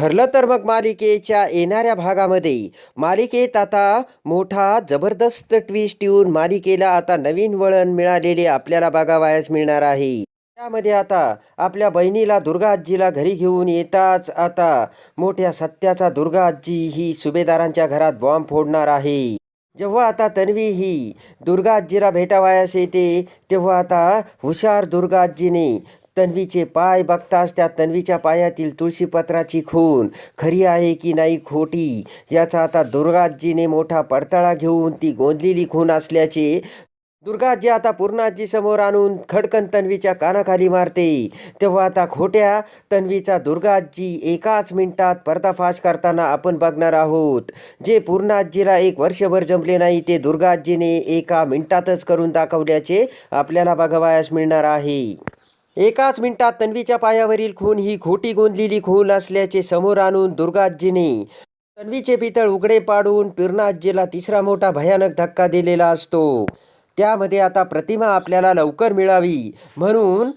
ठरलं तर मग मालिकेच्या येणाऱ्या भागामध्ये. मालिकेत आता मोठा जबरदस्त ट्विस्ट येऊन मालिकेला आता नवीन वळण मिळालेले आपल्याला बघावयास मिळणार आहे. त्यामध्ये आता आपल्या बहिणीला दुर्गा आजीला घरी घेऊन येताच आता मोठ्या सत्याचा दुर्गा आजी ही सुभेदारांच्या घरात बॉम्ब फोडणार आहे. जेव्हा आता तन्वी ही दुर्गा आजीला भेटावयास येते तेव्हा आता हुशार दुर्गा आजीने तन्वीचे पाय बघताच त्या तन्वीच्या पायातील तुळशीपत्राची खून. खरी आहे की नाही खोटी? याचा आता दुर्गाजीने मोठा पडताळा घेऊन ती गोंदलेली खून असल्याचे दुर्गाजी आता पूर्णाजी समोर आणून खडकन तन्वीच्या कानाखाली मारते. तेव्हा आता खोट्या तन्वीचा दुर्गाजी एकाच मिनिटात पर्दाफाश करताना आपण बघणार आहोत. जे पूर्णाजीला एक वर्षभर जमले नाही ते दुर्गाजीने एका मिनिटातच करून दाखवल्याचे आपल्याला बघावयास मिळणार आहे. एकाच मिनिटात तन्वीच्या पायावरील खून ही खोटी गोंदलेली खून असल्याचे समोर आणून दुर्गाजीने तन्वीचे पितळ उघडे पाडून पिरणाजीला तिसरा मोठा भयानक धक्का दिलेला असतो. त्यामध्ये आता प्रतिमा आपल्याला लवकर मिळावी म्हणून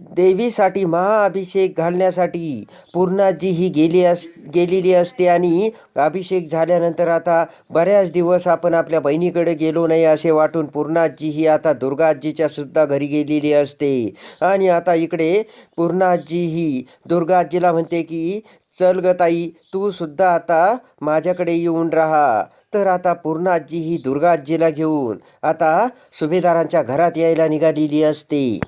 देवीसाठी महाअभिषेक घालण्यासाठी पूर्णाजी ही गेली अस गेलेली असते आणि अभिषेक झाल्यानंतर आता बऱ्याच दिवस आपण आपल्या बहिणीकडे गेलो नाही असे वाटून पूर्णाजी ही आता दुर्गाजीच्या सुद्धा घरी गेलेली असते. आणि आता इकडे पूर्णाजी ही दुर्गाजीला म्हणते की चल ग ताई तू सुद्धा आता माझ्याकडे येऊन राहा. तर आता पूर्णाजी ही दुर्गाजीला घेऊन आता सुभेदारांच्या घरात यायला निघालेली असते.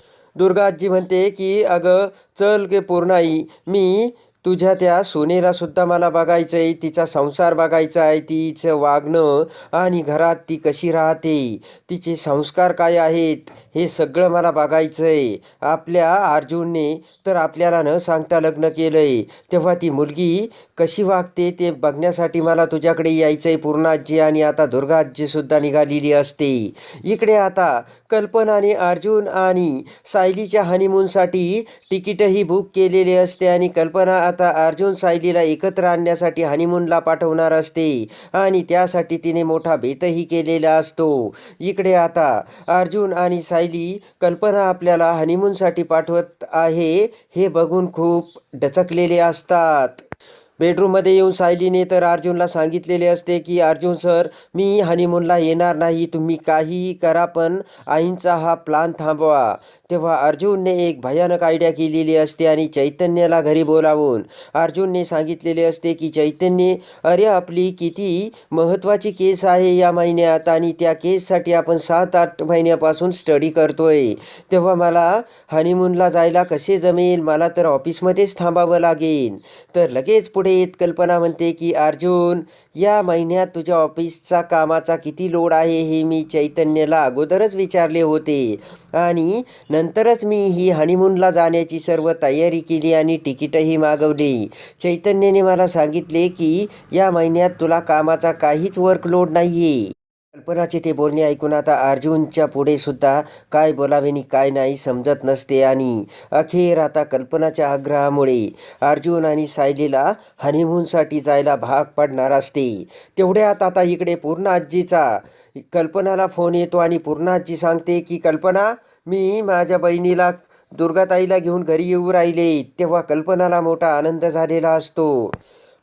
दुर्गाजी म्हणते की अगं चल गे पूर्णाई मी तुझ्या त्या सोनेला सुद्धा मला बघायचं आहे तिचा संसार बघायचा आहे तिचं वागणं आणि घरात ती कशी राहते तिचे संस्कार काय आहेत हे सगळं मला बघायचं आहे आपल्या अर्जुनने तर आपल्याला न सांगता लग्न केलं आहे तेव्हा ती मुलगी कशी वागते ते बघण्यासाठी मला तुझ्याकडे यायचं आहे पूर्णाजी आणि आता दुर्गाजीसुद्धा निघालेली असते. इकडे आता कल्पनाने अर्जुन आणि सायलीच्या हनीमूनसाठी तिकीटही बुक केलेले असते आणि कल्पना आता अर्जुन सायलीला एकत्र आणण्यासाठी हनीमूनला पाठवणार असते. आणि त्यासाठी तिने मोठा बेतही केलेला असतो. इकडे आता अर्जुन आणि सायली कल्पना आपल्याला हनीमूनसाठी पाठवत आहे. हे बघून खूप डचकलेले असतात. बेडरूममध्ये येऊन सायलीने तर अर्जुनला सांगितलेले असते की अर्जुन सर मी हनीमूनला येणार नाही तुम्ही काहीही करा पण आईंचा हा प्लान थांबवा. तेव्हा अर्जुनने एक भयानक आयडिया केलेली असते आणि चैतन्याला घरी बोलावून अर्जुनने सांगितलेले असते की चैतन्य अरे आपली किती महत्त्वाची केस आहे या महिन्यात आणि त्या केससाठी आपण सात आठ महिन्यापासून स्टडी करतोय. तेव्हा मला हनीमूनला जायला कसे जमेल? मला तर ऑफिसमध्येच थांबावं लागेल. तर लगेच पुढे येत कल्पना म्हणते की अर्जुन या महिन्यात तुझ्या ऑफिसचा कामाचा किती लोड आहे हे मी चैतन्यला अगोदरच विचारले होते. आणि नंतरच मी ही हनीमूनला जाण्याची सर्व तयारी केली आणि तिकीटही मागवली. चैतन्यने मला सांगितले की या महिन्यात तुला कामाचा काहीच वर्कलोड नाही आहे कल्पनाचे ते बोलणे ऐकून आता अर्जुनच्या पुढे सुद्धा काय बोलावे काय नाही समजत नसते आणि अखेर आता कल्पनाच्या आग्रहामुळे अर्जुन आणि सायलीला हनीमूनसाठी जायला भाग पडणार असते. तेवढ्यात आता इकडे पूर्ण आजीचा कल्पनाला फोन येतो आणि पूर्ण आजी सांगते की कल्पना मी माझ्या बहिणीला दुर्गाताईला घेऊन घरी येऊ राहिले. तेव्हा कल्पनाला मोठा आनंद झालेला असतो.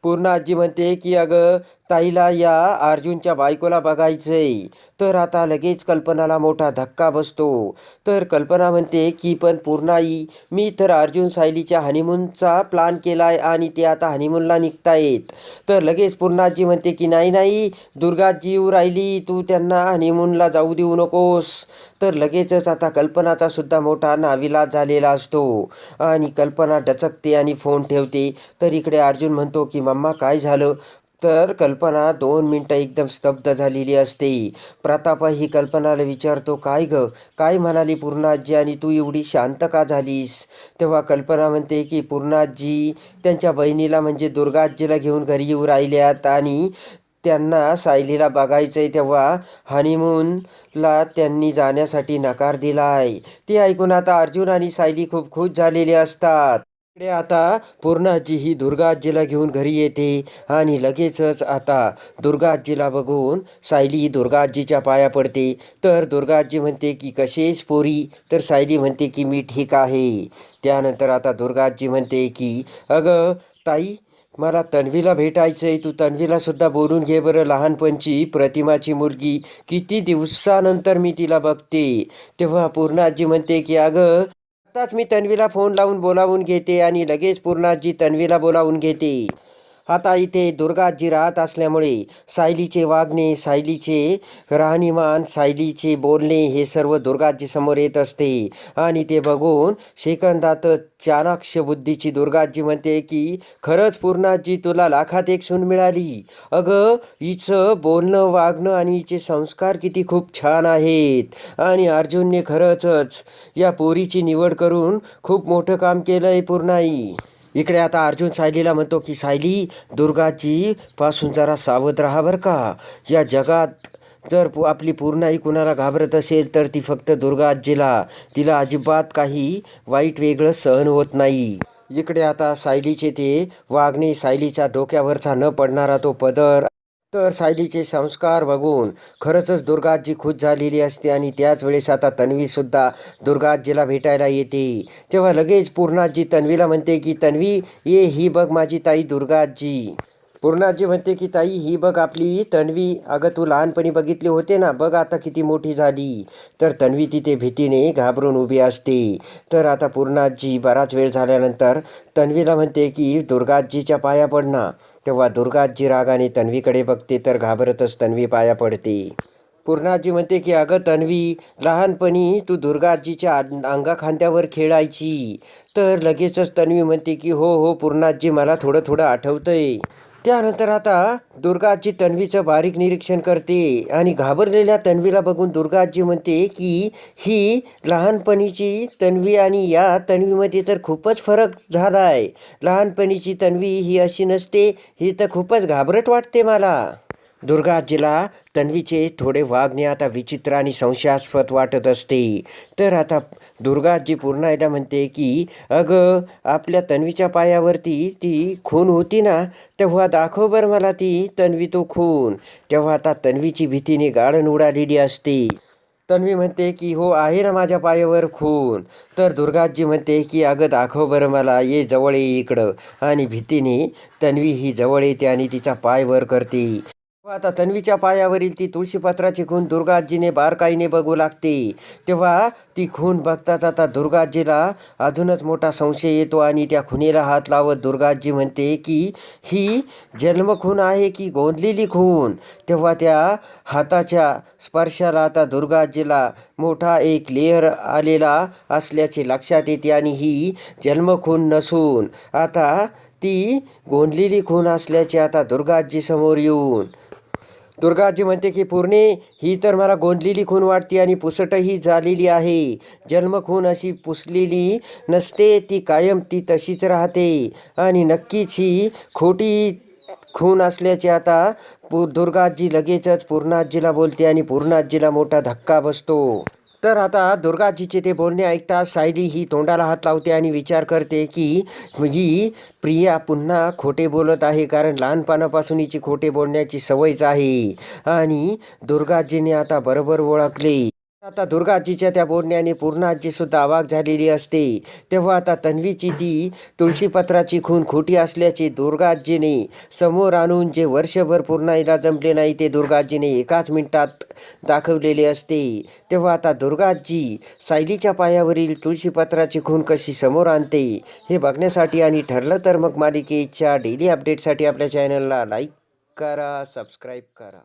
पूर्ण आजी म्हणते की अगं ताईला या अर्जुनच्या बायकोला बघायचंय. तर आता लगेच कल्पनाला मोठा धक्का बसतो. तर कल्पना म्हणते की पण पूर्णाई मी तर अर्जुन सायलीच्या हनीमूनचा प्लान केलाय आणि ते आता हनीमूनला निघतायत. तर लगेच पूर्णाजी म्हणते की नाही नाही दुर्गा जीव राहिली तू त्यांना हनीमूनला जाऊ देऊ नकोस. तर लगेचच आता कल्पनाचा सुद्धा मोठा नाविलाज झालेला असतो. आणि कल्पना डचकते आणि फोन ठेवते. तर इकडे अर्जुन म्हणतो की मम्मा काय झालं? तर कल्पना दोन मिनटं एकदम स्तब्ध झालेली असते. प्रतापा ही कल्पनाला विचारतो काय ग? काय म्हणाली पूर्णाजी आणि तू एवढी शांत का झालीस? तेव्हा कल्पना म्हणते की पूर्णाजी त्यांच्या बहिणीला म्हणजे दुर्गाजीला घेऊन घरी येऊ राहिल्यात आणि त्यांना सायलीला बघायचं आहे तेव्हा हनीमूनला त्यांनी जाण्यासाठी नकार दिला आहे ते ऐकून आता अर्जुन आणि सायली खूप खुश झालेले असतात. इकडे आता पूर्णाजी ही दुर्गाजीला घेऊन घरी येते आणि लगेचच आता दुर्गाजीला बघून सायली दुर्गाजीच्या पाया पडते. तर दुर्गाजी म्हणते की कसेच पोरी? तर सायली म्हणते की मी ठीक आहे? त्यानंतर आता दुर्गाजी म्हणते की अगं ताई मला तन्वीला भेटायचं आहे तू तन्वीला सुद्धा बोलून घे बरं. लहानपणची प्रतिमाची मुलगी किती दिवसानंतर मी तिला बघते. तेव्हा पूर्णाजी म्हणते की अगं आत्ताच मी तन्वीला फोन लावून बोलावून घेते आणि लगेच पूर्णाजी तन्वीला बोलावून घेते. आता इथे दुर्गाजी राहत असल्यामुळे सायलीचे वागणे सायलीचे राहणीमान सायलीचे बोलणे हे सर्व दुर्गाजीसमोर येत असते. आणि ते बघून सेकंदात चाणाक्ष बुद्धीची दुर्गाजी म्हणते की खरंच पूर्णाजी तुला लाखात एक सून मिळाली. अगं हिचं बोलणं वागणं आणि हिचे संस्कार किती खूप छान आहेत. आणि अर्जुनने खरंचच या पोरीची निवड करून खूप मोठं काम केलं आहे पूर्णाई. इकडे आता अर्जुन सायलीला म्हणतो की सायली दुर्गाजी पासून जरा सावध राहा बरं का. या जगात जर पु- आपली पूर्णाई कुणाला घाबरत असेल तर ती फक्त दुर्गा आजीला. तिला अजिबात काही वाईट वेगळं सहन होत नाही. इकडे आता सायलीचे ते वागणे सायलीच्या डोक्यावरचा न पडणारा तो पदर तर सायलीचे संस्कार बघून खरंचच दुर्गाजी खुश झालेली असते आणि त्याच वेळेस आता तन्वीसुद्धा दुर्गाजीला भेटायला येते. तेव्हा लगेच पूर्णाजी तन्वीला म्हणते की तन्वी ये ही बघ माझी ताई दुर्गाजी. पूर्णाजी म्हणते की ताई ही बघ आपली तन्वी. अगं तू लहानपणी बघितली होते ना बघ आता किती मोठी झाली. तर तन्वी तिथे भीतीने घाबरून उभी असते. तर आता पूर्णाजी बराच वेळ झाल्यानंतर तन्वीला म्हणते की दुर्गाजीच्या पाया पडणार तेव्हा दुर्गाजी रागाने तन्वीकडे बघते तर घाबरतच तन्वी पाया पडते. पूर्णाजी म्हणते की अगं तन्वी लहानपणी तू दुर्गाजीच्या अंगाखांद्यावर खेळायची. तर लगेचच तन्वी म्हणते की हो हो पूर्णाजी मला थोडं थोडं आठवतंय. त्यानंतर आता दुर्गाजी तन्वीचं बारीक निरीक्षण करते आणि घाबरलेल्या तन्वीला बघून दुर्गाजी म्हणते की ही लहानपणीची तन्वी आणि या तन्वीमध्ये तर खूपच फरक झाला आहे लहानपणीची तन्वी ही अशी नसते. ही तर खूपच घाबरट वाटते मला. दुर्गाजीला तन्वीचे थोडे वागणे आता विचित्र आणि संशयास्पद वाटत असते. तर आता दुर्गाजी पूर्ण एकदा म्हणते की अगं आपल्या तन्वीच्या पायावरती ती खून होती ना तेव्हा दाखव बरं मला ती तन्वी तो खून. तेव्हा आता तन्वीची भीतीने गाळण उडालेली असते. तन्वी म्हणते की हो आहे ना माझ्या पायावर खून. तर दुर्गाजी म्हणते की अगं दाखव बरं मला ये जवळ ये इकडं. आणि भीतीने तन्वी ही जवळ येते आणि तिचा पाय वर करते. आता तन्वीच्या पायावरील ती तुळशीपत्राची खून दुर्गाजीने बारकाईने बघू लागते. तेव्हा ती खून बघताच आता दुर्गाजीला अजूनच मोठा संशय येतो आणि त्या खुनीला हात लावत दुर्गाजी म्हणते की ही जन्मखून आहे की गोंधलेली खून? तेव्हा त्या हाताच्या स्पर्शाला आता दुर्गाजीला मोठा एक लेअर आलेला असल्याचे लक्षात येते आणि ही जन्मखून नसून आता ती गोंधलेली खून असल्याचे आता दुर्गाजी समोर येऊन दुर्गाजी म्हणते की पूर्णे ही तर मला गोंदलेली खून वाटते आणि पुसटही झालेली आहे. जन्मखून अशी पुसलेली नसते ती कायम ती तशीच राहते. आणि नक्कीच ही खोटी खून असल्याचे आता पू दुर्गाजी लगेचच पूर्णाजीला बोलते आणि पूर्णाजीला मोठा धक्का बसतो. तर आता दुर्गाजीचे ते बोलणे ऐकता सायली ही तोंडाला हात लावते आणि विचार करते की ही प्रिया पुन्हा खोटे बोलत आहे कारण लहानपणापासून हिची खोटे बोलण्याची सवयच आहे. आणि दुर्गाजीने आता बरोबर ओळखले. आता दुर्गाजीच्या त्या बोलण्याने पूर्ण आजीसुद्धा अवाक झालेली असते. तेव्हा आता तन्वीची ती तुळशीपत्राची खून खोटी असल्याचे दुर्गाजीने समोर आणून जे वर्षभर पूर्णाईला जमले नाही ते दुर्गाजीने एकाच मिनिटात दाखवलेले असते. तेव्हा आता दुर्गाजी सायलीच्या पायावरील तुळशीपत्राची खून कशी समोर आणते हे बघण्यासाठी आणि ठरलं तर मग मालिकेच्या डेली अपडेटसाठी आपल्या चॅनलला लाईक करा सबस्क्राईब करा.